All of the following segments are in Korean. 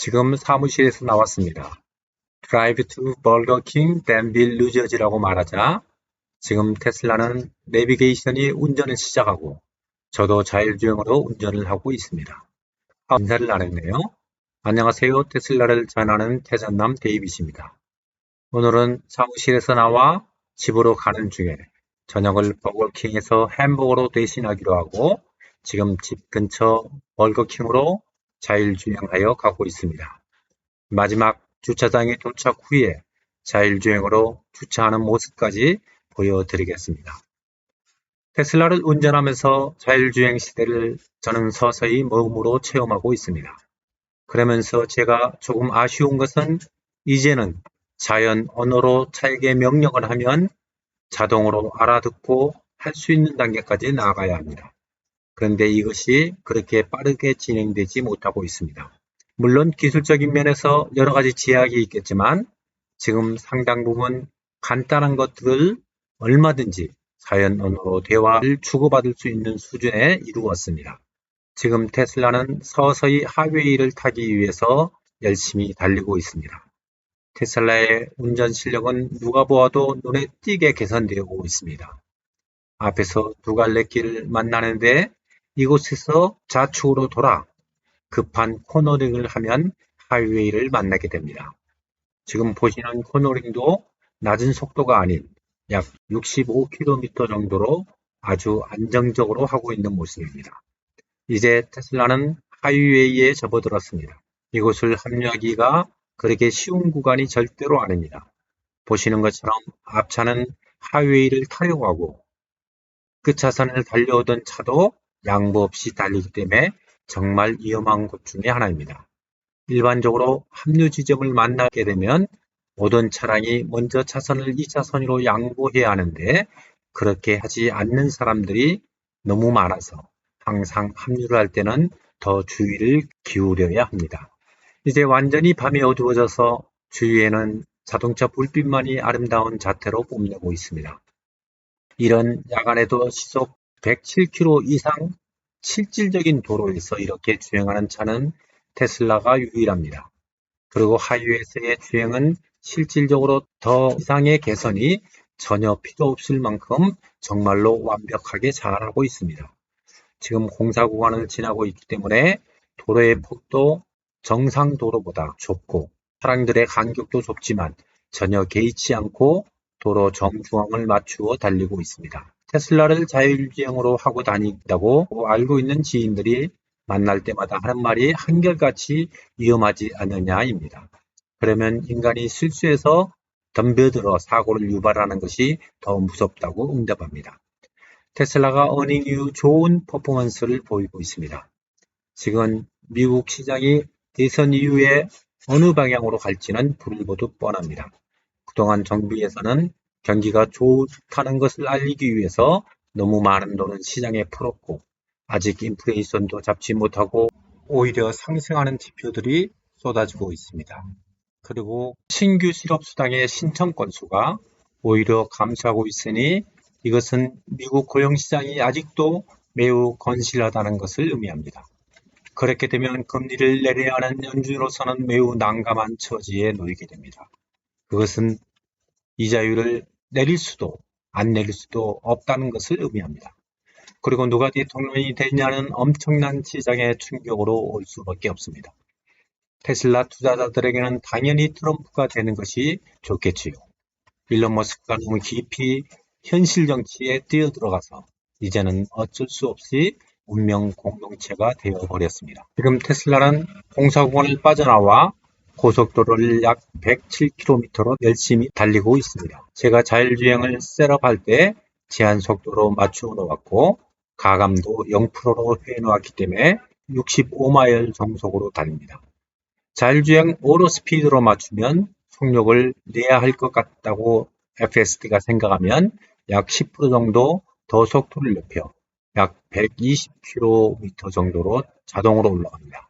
지금 사무실에서 나왔습니다. Drive to Burger King, Danville, 뉴저지라고 말하자 지금 테슬라는 내비게이션이 운전을 시작하고 저도 자율주행으로 운전을 하고 있습니다. 아, 인사를 나눴네요. 안녕하세요. 테슬라를 전하는 태전남 데이빗입니다. 오늘은 사무실에서 나와 집으로 가는 중에 저녁을 버거킹에서 햄버거로 대신하기로 하고 지금 집 근처 버거킹으로 자율주행하여 가고 있습니다. 마지막 주차장에 도착 후에 자율주행으로 주차하는 모습까지 보여드리겠습니다. 테슬라를 운전하면서 자율주행 시대를 저는 서서히 몸으로 체험하고 있습니다. 그러면서 제가 조금 아쉬운 것은 이제는 자연 언어로 차에게 명령을 하면 자동으로 알아듣고 할 수 있는 단계까지 나아가야 합니다. 그런데 이것이 그렇게 빠르게 진행되지 못하고 있습니다. 물론 기술적인 면에서 여러 가지 제약이 있겠지만 지금 상당 부분 간단한 것들을 얼마든지 자연 언어로 대화를 주고받을 수 있는 수준에 이루었습니다. 지금 테슬라는 서서히 하웨이를 타기 위해서 열심히 달리고 있습니다. 테슬라의 운전 실력은 누가 보아도 눈에 띄게 개선되고 있습니다. 앞에서 두 갈래 길을 만나는데 이곳에서 좌측으로 돌아 급한 코너링을 하면 하이웨이를 만나게 됩니다. 지금 보시는 코너링도 낮은 속도가 아닌 약 65km 정도로 아주 안정적으로 하고 있는 모습입니다. 이제 테슬라는 하이웨이에 접어들었습니다. 이곳을 합류하기가 그렇게 쉬운 구간이 절대로 아닙니다. 보시는 것처럼 앞차는 하이웨이를 타려고 하고 끝 차선을 달려오던 차도 양보 없이 달리기 때문에 정말 위험한 곳 중에 하나입니다. 일반적으로 합류 지점을 만나게 되면 모든 차량이 먼저 차선을 2차선으로 양보해야 하는데 그렇게 하지 않는 사람들이 너무 많아서 항상 합류를 할 때는 더 주의를 기울여야 합니다. 이제 완전히 밤이 어두워져서 주위에는 자동차 불빛만이 아름다운 자태로 뽐내고 있습니다. 이런 야간에도 시속 107km 이상 실질적인 도로에서 이렇게 주행하는 차는 테슬라가 유일합니다. 그리고 하이웨이에서의 주행은 실질적으로 더 이상의 개선이 전혀 필요 없을 만큼 정말로 완벽하게 잘하고 있습니다. 지금 공사 구간을 지나고 있기 때문에 도로의 폭도 정상 도로보다 좁고 차량들의 간격도 좁지만 전혀 개의치 않고 도로 정중앙을 맞추어 달리고 있습니다. 테슬라를 자율주행으로 하고 다닌다고 알고 있는 지인들이 만날 때마다 하는 말이 한결같이 위험하지 않느냐입니다. 그러면 인간이 실수해서 덤벼들어 사고를 유발하는 것이 더 무섭다고 응답합니다. 테슬라가 어닝 이후 좋은 퍼포먼스를 보이고 있습니다. 지금 미국 시장이 대선 이후에 어느 방향으로 갈지는 불을 보듯 뻔합니다. 그동안 정부에서는 경기가 좋다는 것을 알리기 위해서 너무 많은 돈을 시장에 풀었고 아직 인플레이션도 잡지 못하고 오히려 상승하는 지표들이 쏟아지고 있습니다. 그리고 신규 실업수당의 신청 건수가 오히려 감소하고 있으니 이것은 미국 고용시장이 아직도 매우 건실하다는 것을 의미합니다. 그렇게 되면 금리를 내려야 하는 연준으로서는 매우 난감한 처지에 놓이게 됩니다. 그것은 이자율을 내릴 수도 안 내릴 수도 없다는 것을 의미합니다. 그리고 누가 대통령이 되냐는 엄청난 시장의 충격으로 올 수밖에 없습니다. 테슬라 투자자들에게는 당연히 트럼프가 되는 것이 좋겠지요. 일론 머스크가 너무 깊이 현실 정치에 뛰어들어가서 이제는 어쩔 수 없이 운명 공동체가 되어버렸습니다. 지금 테슬라는 공사공원을 빠져나와 고속도로를 약 107km로 열심히 달리고 있습니다. 제가 자율주행을 셋업할 때 제한 속도로 맞추어 놓았고 가감도 0%로 해 놓았기 때문에 65마일 정속으로 달립니다. 자율주행 오로 스피드로 맞추면 속력을 내야 할 것 같다고 FSD가 생각하면 약 10% 정도 더 속도를 높여 약 120km 정도로 자동으로 올라갑니다.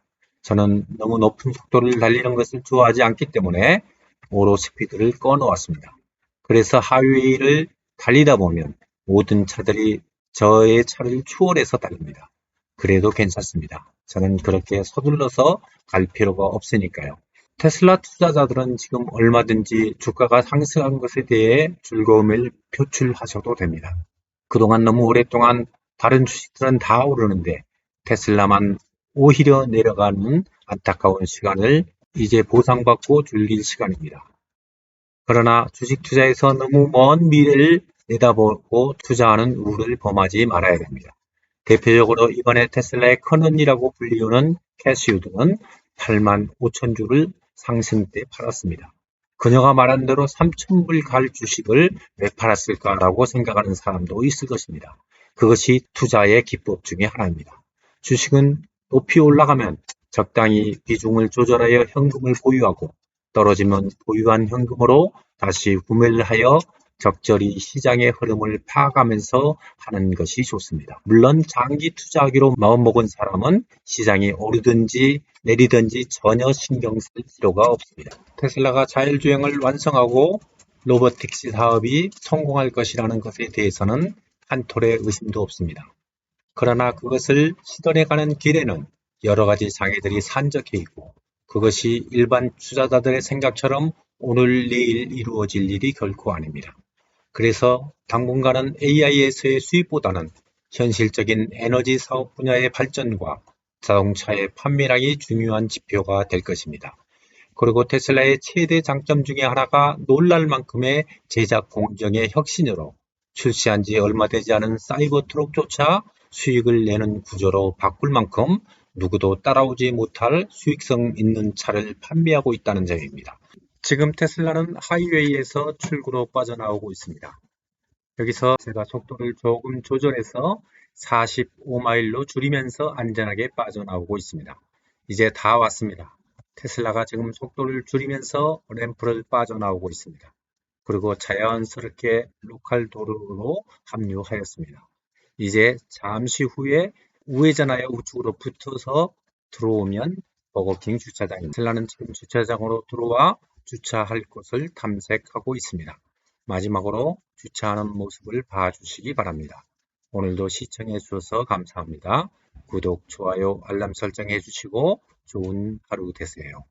저는 너무 높은 속도를 달리는 것을 좋아하지 않기 때문에 오로 스피드를 꺼놓았습니다. 그래서 하위를 달리다 보면 모든 차들이 저의 차를 추월해서 달립니다. 그래도 괜찮습니다. 저는 그렇게 서둘러서 갈 필요가 없으니까요. 테슬라 투자자들은 지금 얼마든지 주가가 상승한 것에 대해 즐거움을 표출하셔도 됩니다. 그동안 너무 오랫동안 다른 주식들은 다 오르는데 테슬라만 오히려 내려가는 안타까운 시간을 이제 보상받고 즐길 시간입니다. 그러나 주식 투자에서 너무 먼 미래를 내다보고 투자하는 우를 범하지 말아야 됩니다. 대표적으로 이번에 테슬라의 큰언니라고 불리우는 캐시우드는 8만 5천 주를 상승 때 팔았습니다. 그녀가 말한 대로 3천불 갈 주식을 왜 팔았을까라고 생각하는 사람도 있을 것입니다. 그것이 투자의 기법 중에 하나입니다. 주식은 높이 올라가면 적당히 비중을 조절하여 현금을 보유하고 떨어지면 보유한 현금으로 다시 구매를 하여 적절히 시장의 흐름을 파악하면서 하는 것이 좋습니다. 물론 장기 투자하기로 마음먹은 사람은 시장이 오르든지 내리든지 전혀 신경 쓸 필요가 없습니다. 테슬라가 자율주행을 완성하고 로보틱시 사업이 성공할 것이라는 것에 대해서는 한 톨의 의심도 없습니다. 그러나 그것을 시도해가는 길에는 여러 가지 장애들이 산적해 있고 그것이 일반 투자자들의 생각처럼 오늘 내일 이루어질 일이 결코 아닙니다. 그래서 당분간은 AI에서의 수입보다는 현실적인 에너지 사업 분야의 발전과 자동차의 판매량이 중요한 지표가 될 것입니다. 그리고 테슬라의 최대 장점 중에 하나가 놀랄 만큼의 제작 공정의 혁신으로 출시한 지 얼마 되지 않은 사이버 트럭조차 수익을 내는 구조로 바꿀 만큼 누구도 따라오지 못할 수익성 있는 차를 판매하고 있다는 점입니다. 지금 테슬라는 하이웨이에서 출구로 빠져나오고 있습니다. 여기서 제가 속도를 조금 조절해서 45마일로 줄이면서 안전하게 빠져나오고 있습니다. 이제 다 왔습니다. 테슬라가 지금 속도를 줄이면서 램프를 빠져나오고 있습니다. 그리고 자연스럽게 로컬 도로로 합류하였습니다. 이제 잠시 후에 우회전하여 우측으로 붙어서 들어오면 버거킹 주차장입니다. 테슬라는 지금 주차장으로 들어와 주차할 곳을 탐색하고 있습니다. 마지막으로 주차하는 모습을 봐주시기 바랍니다. 오늘도 시청해 주셔서 감사합니다. 구독, 좋아요, 알람 설정해 주시고 좋은 하루 되세요.